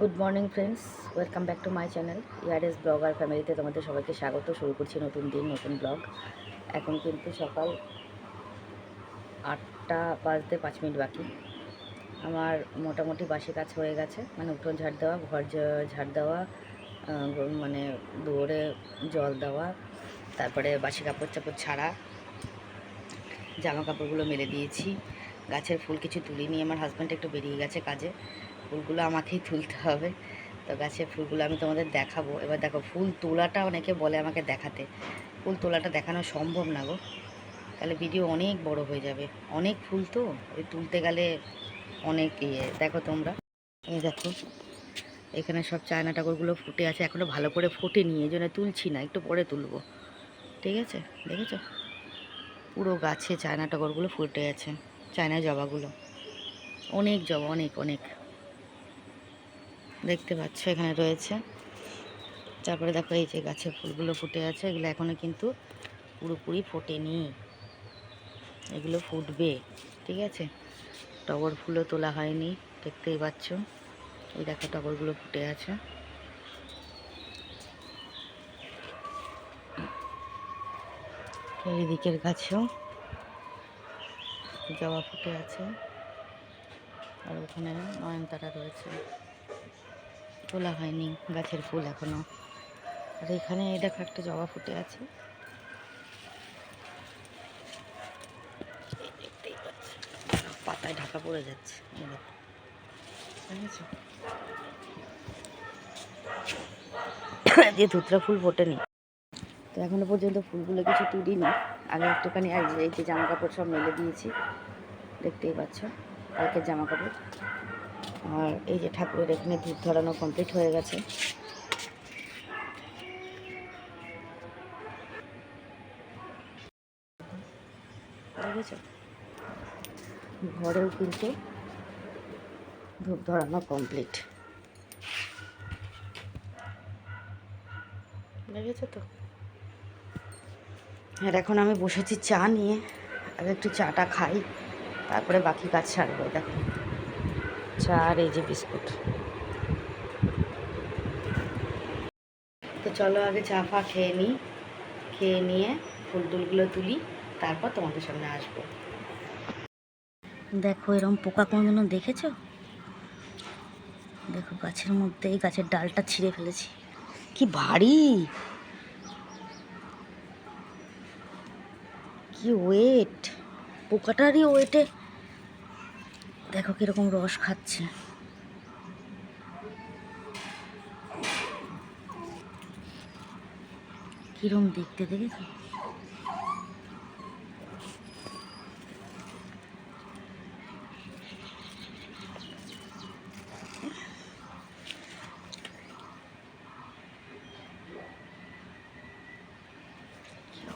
Good morning friends welcome back to my channel ইয়ার এস blog আর ফ্যামিলিতে তোমাদের সবাইকে স্বাগত। শুরু করছি নতুন দিন, নতুন ব্লগ এখন কিন্তু সকাল আটটা বাজতে পাঁচ মিনিট বাকি। আমার মোটামুটি বাসি কাজ হয়ে গেছে। মানে উঠোন ঝাড় দেওয়া, ঘর ঝাড় দেওয়া মানে দুয়ারে জল দেওয়া, তারপরে বাসি কাপড় চাপড় ছাড়া জামা কাপড়গুলো মেলে দিয়েছি। গাছের ফুল কিছু তুলি তুলিনি। আমার হাজব্যান্ড একটু বেরিয়ে গেছে কাজে। ফুলগুলো আমাকেই তুলতে হবে। তো গাছের ফুলগুলো আমি তোমাদের দেখাবো। এবার দেখো, ফুল তোলাটা অনেকে বলে আমাকে দেখাতে। ফুল তোলাটা দেখানো সম্ভব না গো। তাহলে ভিডিও অনেক বড় হয়ে যাবে। অনেক ফুল তো? ওই তুলতে গেলে অনেক ইয়ে। দেখো তোমরা। এই দেখো, এখানে সব চায়না টাগরগুলো ফুটে আছে। এখনও ভালো করে ফোটেনি, এই জন্য তুলছি না। একটু পরে তুলবো। ঠিক আছে? দেখেছ? পুরো গাছে চায়না টগরগুলো ফুটে আছে। চায়না জবাগুলো। অনেক জবা, অনেক অনেক। দেখতে পাচ্ছ এখানে রয়েছে। তারপরে দেখো এই যে গাছে ফুলগুলো ফুটে আছে, এগুলো এখনও কিন্তু পুরোপুরি ফোটেনি। এগুলো ফুটবে, ঠিক আছে? টগর ফুলও তোলা হয়নি, দেখতেই পাচ্ছ। এই দেখো টগরগুলো ফুটে আছে। এই দিকের গাছেও জবা ফুটে আছে। আর ওখানে নয়নতারা রয়েছে। তোলা হয়নি, গাছের ফুল এখনও। আর এখানে দেখো একটা জবা ফুটে আছে। দেখতেই পাতায় ঢাকা পড়ে যাচ্ছে। দেখো যে ধুতরা ফুল ফোটেনি। তো এখনও পর্যন্ত ফুলগুলো কিছু তুলিনি। আগে একটুখানি এই যে জামা কাপড় সব মেলে দিয়েছি, দেখতেই পাচ্ছ, কালকের জামা কাপড় আর এই যে ঠাকুরের এখানে ধূপ ধরানো কমপ্লিট হয়ে গেছে। ঘরেও কিন্তু ধূপ ধরানো কমপ্লিট দেখেছ তো? আর এখন আমি বসেছি চা নিয়ে আগে একটু চাটা খাই, তারপরে বাকি কাজ ছাড়বো দেখো। চা আর এই যে বিস্কুট। তো চলো আগে চা ফা খেয়ে নিই খেয়ে নিয়ে ফুল টুলগুলো তুলি, তারপর তোমাদের সামনে আসব। দেখো এরকম পোকা কোনোদিনও দেখেছ? দেখো গাছের মধ্যে এই গাছের ডালটা ছিঁড়ে ফেলেছি। কি ভারী! কি ওয়েট! পোকাটারই ওয়েটে দেখো কীরকম রস খাচ্ছে। কিরম দেখতে দেখেছ?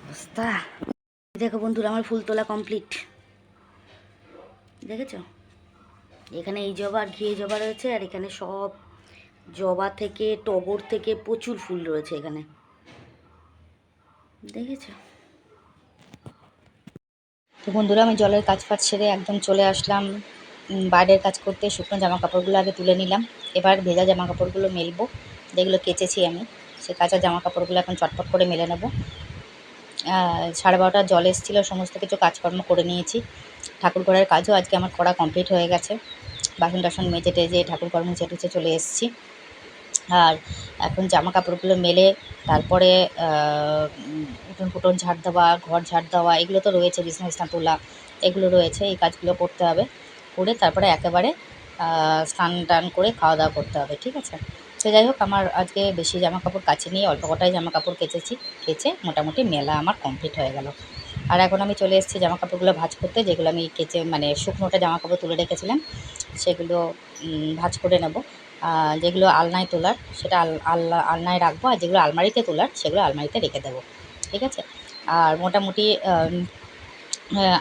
অবস্থা? দেখো বন্ধুরা, আমার ফুল তোলা কমপ্লিট দেখেছ? এখানে এই জবা আর ঘিয়ে জবা রয়েছে, আর এখানে সব জবা থেকে, টগর থেকে প্রচুর ফুল রয়েছে এখানে। দেখেছ? তো বন্ধুরা, আমি জলের কাজ ফাজ সেরে একদম চলে আসলাম। বাইরের কাজ করতে শুকনো জামা কাপড়গুলো আগে তুলে নিলাম। এবার ভেজা জামা কাপড়গুলো মেলবো। যেগুলো কেচেছি আমি, সে কাঁচা জামা কাপড়গুলো এখন চটপট করে মেলে নেব। সাড়ে বারোটা জল এসেছিল, সমস্ত কিছু কাজকর্ম করে নিয়েছি। ঠাকুর ঘরের কাজও আজকে আমার করা কমপ্লিট হয়ে গেছে। বাসন টাসন মেজে টেজে ঠাকুর ঘর মুছে টুছে চলে এসেছি। আর এখন জামা কাপড়গুলো মেলে, তারপরে উঠোন ফুটন ঝাড় দেওয়া, ঘর ঝাড় দেওয়া, এগুলো তো রয়েছে, বিছনা বিছনা তোলা, এগুলো রয়েছে, এই কাজগুলো করতে হবে। করে তারপরে একেবারে স্নান টান করে খাওয়া দাওয়া করতে হবে, ঠিক আছে? তো যাই হোক, আমার আজকে বেশি জামা কাপড় কাছে নিয়ে অল্প কটাই জামা কাপড় কেচেছি, কেচে মোটামুটি মেলা আমার কমপ্লিট হয়ে গেল। আর এখন আমি চলে এসেছি জামা কাপড়গুলো ভাজ করতে, যেগুলো আমি কেচে মানে শুকনোটা জামা কাপড় তুলে রেখেছিলাম। সেগুলো ভাঁজ করে নেব। যেগুলো আলনায় তোলার, সেটা আল আলনা আলনায় রাখব, আর যেগুলো আলমারিতে তোলার, সেগুলো আলমারিতে রেখে দেবো। ঠিক আছে? আর মোটামুটি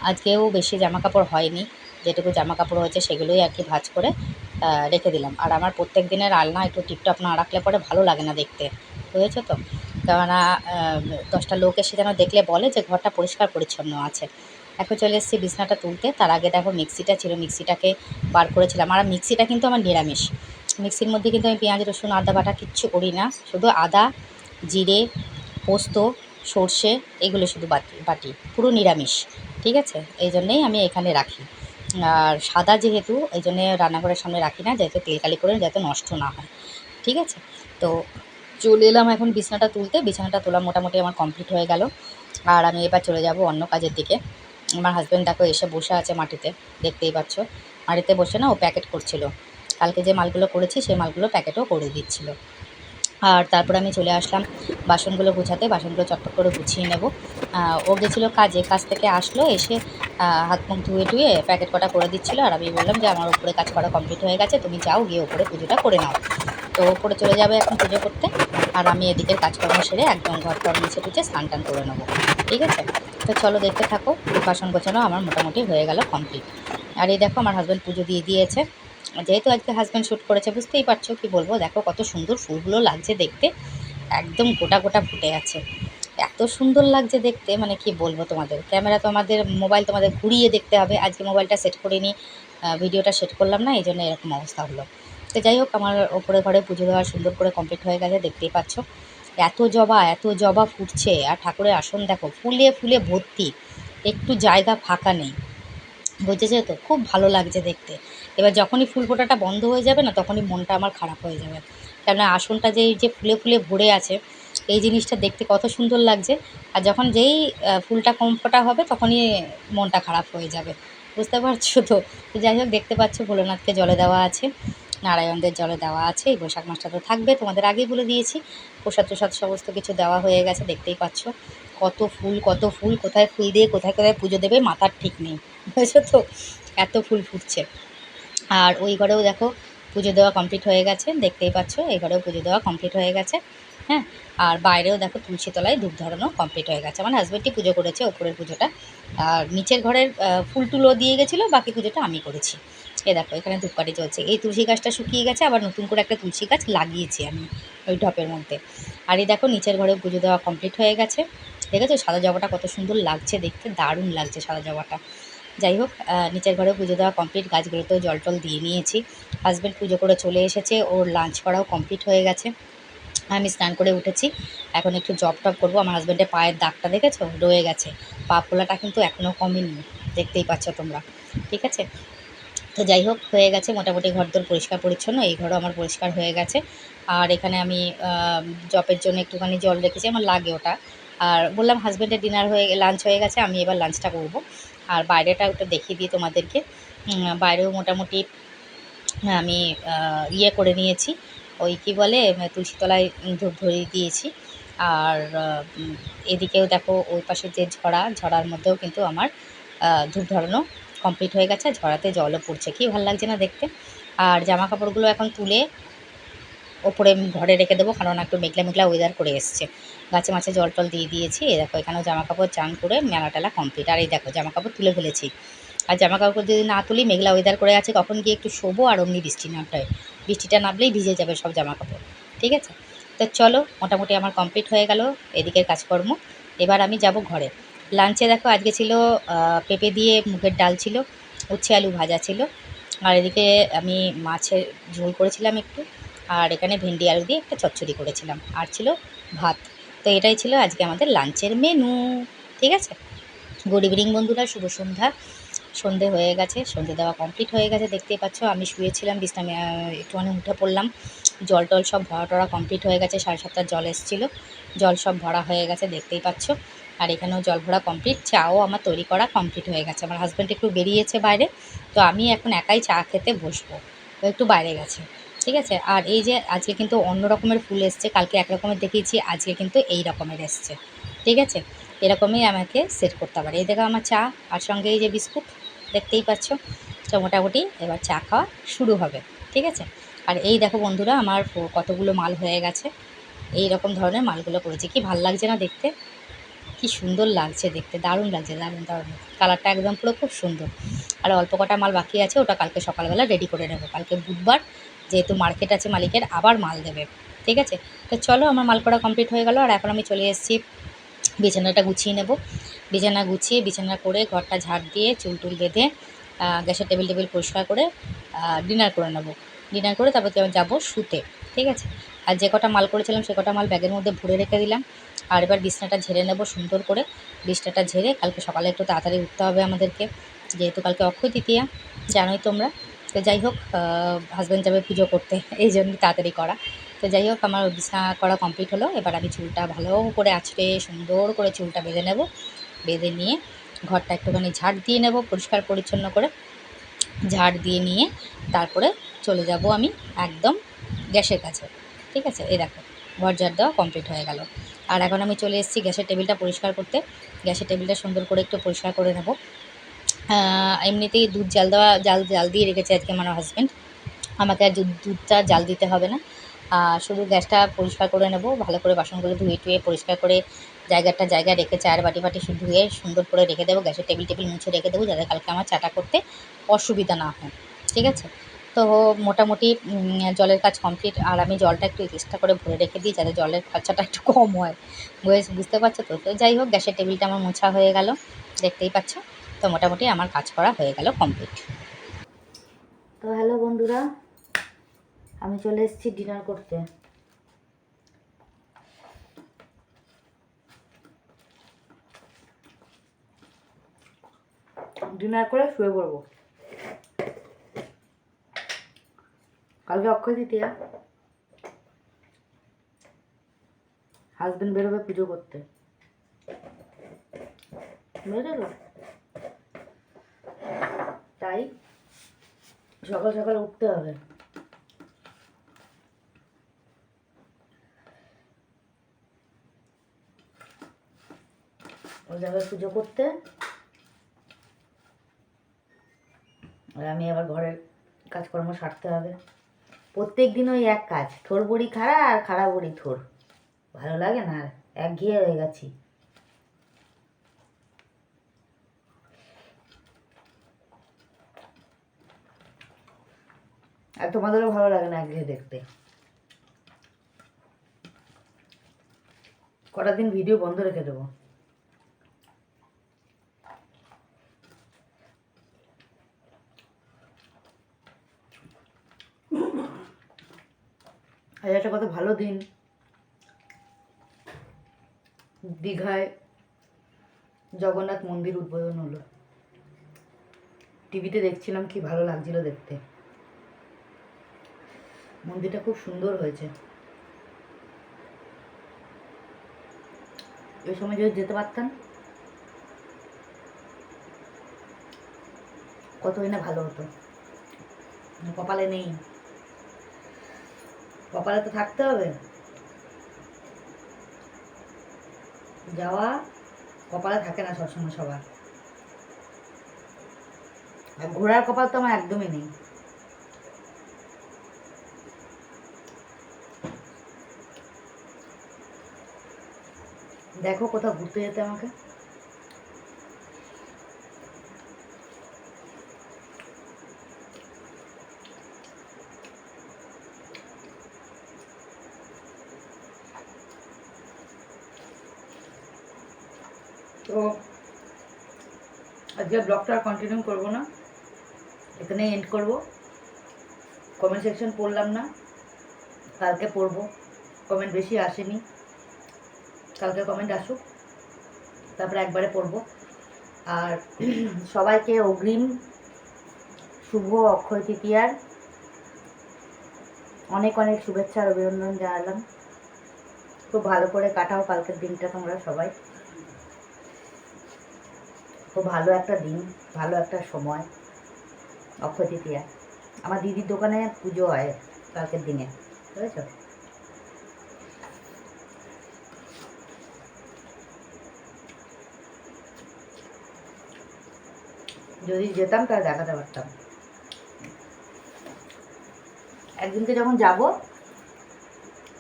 আজকেও বেশি জামা কাপড় হয়নি। যেটুকু জামা কাপড় হয়েছে, সেগুলোই আর কি ভাঁজ করে রেখে দিলাম। আর আমার প্রত্যেক দিনের আলনা একটু টিপটপ না রাখলে পরে ভালো লাগে না দেখতে। বুঝেছ তো? কেননা দশটা লোক এসে যেন দেখলে বলে যে, ঘরটা পরিষ্কার পরিচ্ছন্ন আছে। এখন চলে এসেছি বিছনাটা তুলতে। তার আগে দেখো মিক্সিটা ছিল, মিক্সিটাকে বার করেছিলাম। আর মিক্সিটা কিন্তু আমার নিরামিষ। মিক্সির মধ্যে কিন্তু আমি পেঁয়াজ, রসুন, আদা, বাটা কিচ্ছু করি না। শুধু আদা, জিরে, পোস্ত, সর্ষে এগুলো শুধু বাটি বাটি। পুরো নিরামিষ। ঠিক আছে? এই জন্যেই আমি এখানে রাখি। আর সাদা যেহেতু, এই জন্যে রান্নাঘরের সামনে রাখি না, যাতে তেলকালি করে যাতে নষ্ট না হয়। ঠিক আছে? তো চলে এলাম এখন বিছানাটা তুলতে। বিছানাটা তোলা মোটামুটি আমার কমপ্লিট হয়ে গেল। আর আমি এবার চলে যাব অন্য কাজের দিকে। আমার হাজব্যান্ড দেখো এসে বসে আছে মাটিতে, দেখতেই পাচ্ছ। মাটিতে বসে না ও প্যাকেট করছিল। কালকে যে মালগুলো করেছি, সেই মালগুলো প্যাকেটও করে দিচ্ছিল। আর তারপর আমি চলে আসলাম, বাসনগুলো গুছাতে, বাসনগুলো চটপট করে গুছিয়ে নেব। ও গেছিল কাজে, কাজ থেকে আসলো, এসে হাত মুখ ধুয়ে টুয়ে প্যাকেট কটা করে দিচ্ছিল। আর আমি বললাম যে, আমার উপরে কাজ করা কমপ্লিট হয়ে গেছে, তুমি যাও, গিয়ে ওপরে পুজোটা করে নাও। তো উপরে চলে যাবে এখন পুজো করতে। আর আমি এদিকের কাজকর্ম সেরে একদম ঘর টর মুছে টুছে স্নান টান করে নেব। ঠিক আছে? তো চলো দেখতে থাকো বাসন গোছানো আমার মোটামুটি হয়ে গেল কমপ্লিট আর এই দেখো, আমার হাজব্যান্ড পুজো দিয়ে দিয়েছে। যেহেতু আজকে হাজব্যান্ড শ্যুট করেছে, বুঝতেই পারছ কি বলব? দেখো কত সুন্দর ফুলগুলো লাগছে দেখতে। একদম গোটা গোটা ফুটে আছে। এত সুন্দর লাগছে দেখতে মানে কি বলব তোমাদের? ক্যামেরা তো আমাদের মোবাইল তোমাদের ঘুরিয়ে দেখতে হবে। আজকে মোবাইলটা সেট করে নিই ভিডিওটা সেট করলাম না এই জন্য এরকম অবস্থা হলো। তো যাই হোক, আমার ওপরে ঘরে পুজো দেওয়া সুন্দর করে কমপ্লিট হয়ে গেছে, দেখতেই পাচ্ছ। এত জবা এত জবা ফুটছে। আর ঠাকুরের আসন দেখো, ফুলে ফুলে ভর্তি। একটু জায়গা ফাঁকা নেই। বুঝেছ তো? খুব ভালো লাগছে দেখতে। এবার যখনই ফুল ফোটাটা বন্ধ হয়ে যাবে না, তখনই মনটা আমার খারাপ হয়ে যাবে। কেননা আসনটা যে যে ফুলে ফুলে ভরে আছে, এই জিনিসটা দেখতে কত সুন্দর লাগছে। আর যখন যেই ফুলটা কম ফোটা হবে, তখনই মনটা খারাপ হয়ে যাবে। বুঝতে পারছ তো? যাই হোক, দেখতে পাচ্ছ ভোলেনাথকে জলে দেওয়া আছে। নারায়ণদের জলে দেওয়া আছে, এই বৈশাখ মাসটা তো থাকবে, তোমাদের আগেই বলে দিয়েছি। প্রসাদ প্রসাদ সমস্ত কিছু দেওয়া হয়ে গেছে, দেখতেই পাচ্ছ। কত ফুল কত ফুল, কোথায় ফুল দিয়ে কোথায় কোথায় পুজো দেবে মাথার ঠিক নেই। বুঝেছ তো? এত ফুল ফুটছে। আর ওই ঘরেও দেখো পুজো দেওয়া কমপ্লিট হয়ে গেছে, দেখতেই পাচ্ছ, এই ঘরেও পুজো দেওয়া কমপ্লিট হয়ে গেছে হ্যাঁ? আর বাইরেও দেখো তুলসী তলায় ধূপ ধরানো কমপ্লিট হয়ে গেছে। আমার হাজব্যান্ডই পুজো করেছে ওপরের পুজোটা। আর নিচের ঘরের ফুল টুলও দিয়ে গেছিল, বাকি পুজোটা আমি করেছি। এ দেখো, এখানে ধূপকাঠি চলছে এই তুলসী গাছটা শুকিয়ে গেছে, আবার নতুন করে একটা তুলসী গাছ লাগিয়েছি আমি ওই ঢপের মধ্যে। আর এই দেখো, নিচের ঘরে পুজো দেওয়া কমপ্লিট হয়ে গেছে। দেখেছ, সাদা জবাটা কত সুন্দর লাগছে দেখতে, দারুণ লাগছে সাদা জবাটা। যাই হোক নিচের ঘরে পুজো দেওয়া কমপ্লিট গাছগুলোতেও জল টল দিয়ে নিয়েছি। হাজব্যান্ড পুজো করে চলে এসেছে, ওর লাঞ্চ করাও কমপ্লিট হয়ে গেছে। আমি স্নান করে উঠেছি, এখন একটু জব টপ করব। আমার হাজব্যান্ডের পায়ের দাগটা দেখেছ? রয়ে গেছে। পা ফোলাটা কিন্তু এখনও কমেনি, দেখতেই পাচ্ছ তোমরা। ঠিক আছে? তো যাই হোক, হয়ে গেছে। মোটামুটি ঘরদোর পরিষ্কার পরিচ্ছন্ন, এই ঘরও আমার পরিষ্কার হয়ে গেছে। আর এখানে আমি জবের জন্য একটুখানি জল রেখেছি, আমার লাগে ওটা। আর বললাম হাজব্যান্ডের ডিনার হয়ে লাঞ্চ হয়ে গেছে, আমি এবার লাঞ্চটা করব। আর বাইরেটা ওটা দেখিয়ে দিই তোমাদেরকে। বাইরেও মোটামুটি আমি ইয়ে করে নিয়েছি। ওই কী বলে, তুলসীতলায় ধূপ ধরিয়ে দিয়েছি। আর এদিকেও দেখো, ওই পাশে যে ঝরা ঝরার মধ্যেও কিন্তু আমার ধূপ ধরানো কমপ্লিট হয়ে গেছে, ঝরাতে জলও পড়ছে। কি ভালো লাগছে না দেখতে? আর জামা কাপড়গুলো এখন তুলে ওপরে ঘরে রেখে দেবো, কারণ একটু মেঘলা মেঘলা ওয়েদার করে এসছে। গাছে মাছে জল টল দিয়ে দিয়েছি দেখো এখানেও জামা কাপড় চান করে মেলা টেলা কমপ্লিট আর এই দেখো জামা কাপড় তুলে ফেলেছি। আর জামা কাপড় যদি না তুলি, মেঘলা ওয়েদার করে আছে, কখন গিয়ে একটু শোবো আর অমনি বৃষ্টি নামতে হয় বৃষ্টিটা নামলেই ভিজে যাবে সব জামা কাপড় ঠিক আছে? তো চলো, মোটামুটি আমার কমপ্লিট হয়ে গেল, এদিকের কাজকর্ম। এবার আমি যাব ঘরে। লাঞ্চে দেখো আজকে ছিল পেঁপে দিয়ে মুগের ডাল ছিল, উচ্ছে আলু ভাজা ছিল। আর এদিকে আমি মাছের ঝোল করেছিলাম একটু, আর এখানে ভেন্ডি আলু দিয়ে একটা চচ্চড়ি করেছিলাম। আর ছিল ভাত। তো এটাই ছিল আজকে আমাদের লাঞ্চের মেনু ঠিক আছে? গুড ইভিনিং বন্ধুরা, শুভ সন্ধ্যা। সন্ধে হয়ে গেছে, সন্ধে দেওয়া কমপ্লিট হয়ে গেছে, দেখতেই পাচ্ছ, আমি শুয়েছিলাম বিছনামে একটুখানি উঠে পড়লাম। জল টল সব ভরা টরা কমপ্লিট হয়ে গেছে, সাড়ে সাতটার জল এসেছিল। জল সব ভরা হয়ে গেছে, দেখতেই পাচ্ছ। আর এখানেও জল ভরা কমপ্লিট চাও আমার তৈরি করা কমপ্লিট হয়ে গেছে। আমার হাজব্যান্ড একটু বেরিয়েছে বাইরে, তো আমি এখন একাই চা খেতে বসবো। ও একটু বাইরে গেছে, ঠিক আছে? আর এই যে আজকে কিন্তু অন্য রকমের ফুল এসছে, কালকে এক রকমের দেখিয়েছি, আজকে কিন্তু এই রকমের এসছে, ঠিক আছে? এরকমই আমাকে সেট করতে পারে এই দেখো আমার চা, আর সঙ্গে এই যে বিস্কুট, দেখতেই পাচ্ছ? তো মোটামুটি এবার চা খাওয়া শুরু হবে, ঠিক আছে? আর এই দেখো বন্ধুরা, আমার কতগুলো মাল হয়ে গেছে। এই রকম ধরনের মালগুলো করেছি কি ভালো লাগছে না দেখতে? কি সুন্দর লাগছে দেখতে, দারুণ লাগছে, দারুণ দারুণ। কালারটা একদম পুরো খুব সুন্দর। আর অল্প কটা মাল বাকি আছে, ওটা কালকে সকালবেলা রেডি করে নেব। কালকে বুধবার যেহেতু মার্কেট আছে, মালিকের আবার মাল দেবে, ঠিক আছে? তো চলো, আমার মাল করা কমপ্লিট হয়ে গেল। আর এখন আমি চলে এসেছি, বিছানাটা গুছিয়ে নেব। বিছানা গুছিয়ে, বিছানা করে ঘরটা ঝাড় দিয়ে, চুল টুল বেঁধে গ্যাসের টেবিল টেবিল পরিষ্কার করে ডিনার করে নেব। ডিনার করে তারপর যাব শুতে, ঠিক আছে? আর যে কটা মাল করেছিলাম, সে কটা মাল ব্যাগের মধ্যে ভরে রেখে দিলাম। আর এবার বিছনাটা ঝেড়ে নেব সুন্দর করে। বিছনাটা ঝেড়ে কালকে সকালে একটু তাড়াতাড়ি উঠতে হবে আমাদেরকে, যেহেতু কালকে অক্ষয় তৃতীয়া, জানোই তোমরা। তো যাই হোক হাজব্যান্ড যাবে পুজো করতে, এই জন্য তাড়াতাড়ি করা। তো যাই হোক, আমার বিছানা করা কমপ্লিট হলো। এবার আমি চুলটা ভালো করে আছড়ে সুন্দর করে চুলটা বেঁধে নেব। বেঁধে নিয়ে ঘরটা একটুখানি ঝাড় দিয়ে নেব, পরিষ্কার পরিচ্ছন্ন করে। ঝাড় দিয়ে নিয়ে তারপরে চলে যাব আমি একদম গ্যাসের কাছে। ঠিক আছে? এই দেখো, ঘর ঝাড় দেওয়া কমপ্লিট হয়ে গেল। আর এখন আমি চলে এসেছি গ্যাসের টেবিলটা পরিষ্কার করতে। গ্যাসের টেবিলটা সুন্দর করে একটু পরিষ্কার করে নেব। এমনিতেই দুধ জাল দেওয়া, জাল জাল দিয়ে রেখেছে আজকে আমার হাজব্যান্ড আমাকে আর দুধ, দুধটা জাল দিতে হবে না। আর শুধু গ্যাসটা পরিষ্কার করে নেব, ভালো করে বাসনগুলো ধুয়ে টুয়ে পরিষ্কার করে জায়গাটা জায়গা রেখে চার বাটি বাটি ধুয়ে সুন্দর করে রেখে দেবো। গ্যাসের টেবিল টেবিল মুছে রেখে দেবো, যাতে কালকে আমার চাটা করতে অসুবিধা না হয়। ঠিক আছে? তো মোটামুটি জলের কাজ কমপ্লিট আর আমি জলটা একটু এক্সট্রা করে ভরে রেখে দিই যাতে জলের খরচাটা একটু কম হয়। বুঝে বুঝতে পারছ তো? তো যাই হোক, গ্যাসের টেবিলটা আমার মোছা হয়ে গেল, দেখতেই পাচ্ছ? তো মোটামুটি আমার কাজ করা হয়ে গেল কমপ্লিট তো হ্যালো বন্ধুরা, আমি চলে এসেছি ডিনার করতে। ডিনার করে শুয়ে পড়ব। কালকে অক্ষয় তৃতীয়া। হাজবেন্ড বেরোবে পুজো করতে। তাই সকাল সকাল উঠতে হবে। ও যাবে পুজো করতে। আর আমি আবার ঘরের কাজকর্ম সারতে হবে। প্রত্যেক দিন ওই এক কাজ, থোর বড়ি খাড়া আর খাড়া বড়ি থোর। ভালো লাগে না আর? এক একঘেয়ে হয়ে গেছি। আর তোমাদেরও ভালো লাগে না একঘেয়ে দেখতে। কটা দিন ভিডিও বন্ধ রেখে দেবো। একটা কত ভালো দিন। দীঘায় জগন্নাথ মন্দির উদ্বোধন হলো। টিভিতে দেখছিলাম কি ভালো লাগছিল দেখতে। মন্দিরটা খুব সুন্দর হয়েছে। ওই সময় যদি যেতে পারতাম। কতই না ভালো হতো। কপালে নেই। কপালে তো থাকতে হবে যাওয়া কপালে থাকে না সবসময় সবার। আর ঘোরার কপাল তো আমার একদমই নেই। দেখো কোথাও ঘুরতে যেতে আমাকে তো আজকে ব্লগটা কন্টিনিউ করব না এখানে এন্ড করব। কমেন্ট সেকশন পড়লাম না, কালকে পড়ব। কমেন্ট বেশি আসেনি। কালকে কমেন্ট আসুক, তারপরে একবারে পড়ব। আর সবাইকে অগ্রিম শুভ অক্ষয় তৃতীয়ার অনেক অনেক শুভেচ্ছা আর অভিনন্দন জানালাম। খুব ভালো করে কাটাও কালকের দিনটা তোমরা সবাই। খুব ভালো একটা দিন, ভালো একটা সময়। অক্ষয় তৃতীয়া। আমার দিদির দোকানে পুজো হয় কালকের দিনে, বুঝেছ? যদি যেতাম তাহলে দেখাতে পারতাম। একদিনকে যখন যাব,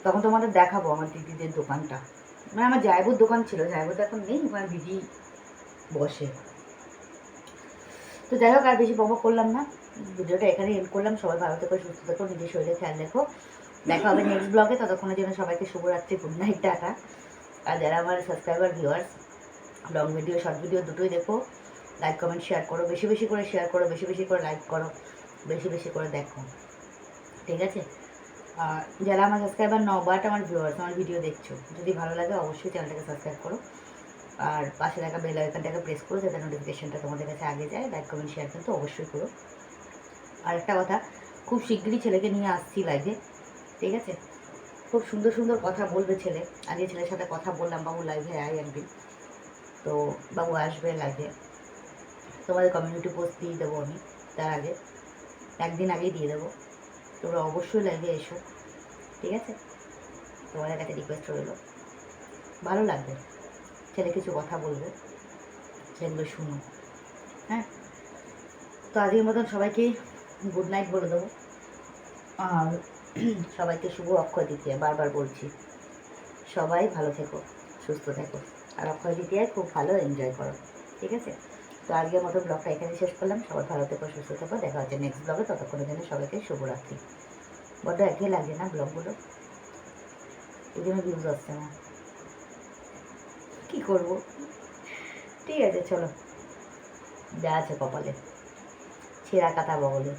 তখন তোমাদের দেখাবো আমার দিদিদের দোকানটা। মানে আমার জায়বুর দোকান ছিল জায়বু তো এখন নেই, ওখানে দিদি বসে। তো যাই হোক, আর বেশি বকবক করলাম না। ভিডিওটা এখানে এন্ড করলাম। সবাই ভালো থেকো, সুস্থ থেকো, নিজের শরীরে খেয়াল রেখো। দেখা হবে নেক্সট ব্লগে ততক্ষণের জন্য সবাইকে শুভরাত্রি গুড নাইট টাটা। আর যারা আমার subscriber viewers long video short video দুটোই দেখো লাইক কমেন্ট শেয়ার করো। বেশি বেশি করে শেয়ার করো, বেশি বেশি করে লাইক করো, বেশি বেশি করে দেখো। ঠিক আছে? আর যারা আমার সাবস্ক্রাইবার নাও বাট আমার ভিউয়ার্স আমার ভিডিও দেখছ, যদি ভালো লাগে, অবশ্যই চ্যানেলটাকে সাবস্ক্রাইব করো। আর পাশে থাকা বেল আইকনটাকে প্রেস করো যাতে নোটিফিকেশনটা তোমাদের কাছে আগে যায় লাইক কমেন্ট শেয়ার কিন্তু অবশ্যই করো। আর একটা কথা, খুব শিগগিরই ছেলেকে নিয়ে আসছি লাইভে ঠিক আছে? খুব সুন্দর সুন্দর কথা বলবে ছেলে। আজকে ছেলের সাথে কথা বললাম, বাবু লাইভে আয় একদিন। তো বাবু আসবে লাইভে তোমাদের কমিউনিটি পোস্ট দিয়ে দেবো আমি, তার আগে। একদিন আগেই দিয়ে দেবো। তোমরা অবশ্যই লাইভে এসো, ঠিক আছে? তোমাদের কাছে রিকোয়েস্ট রইল। ভালো লাগবে। ছেলে কিছু কথা বলবে। সেগুলো শুনো। হ্যাঁ? তো আজকের মতন সবাইকে গুড নাইট বলে দেবো। আর সবাইকে শুভ অক্ষয় তৃতীয়া। বারবার বলছি, সবাই ভালো থেকো, সুস্থ থেকো। আর অক্ষয় তৃতীয়ায় খুব ভালো এনজয় করো, ঠিক আছে? তো আজকের মতো ব্লগটা এখানে শেষ করলাম। সবাই ভালো থেকো, সুস্থ থেকো। দেখা হচ্ছে নেক্সট ব্লগে ততক্ষণের জন্য সবাইকে শুভরাত্রি। বড্ড একঘেয়ে লাগে না ব্লগগুলো এই জন্য ভিউজ আসছে না। কী করব? ঠিক আছে, চলো। যা আছে কপালে। ছেঁড়া কাটা বগলে।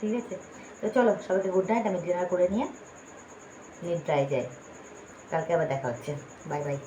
ঠিক আছে? তো চলো, সবাইকে গুড নাইট আমি ডিনার করে নিয়ে নিদ্রায় যাই। কালকে আবার দেখা হচ্ছে। Bye bye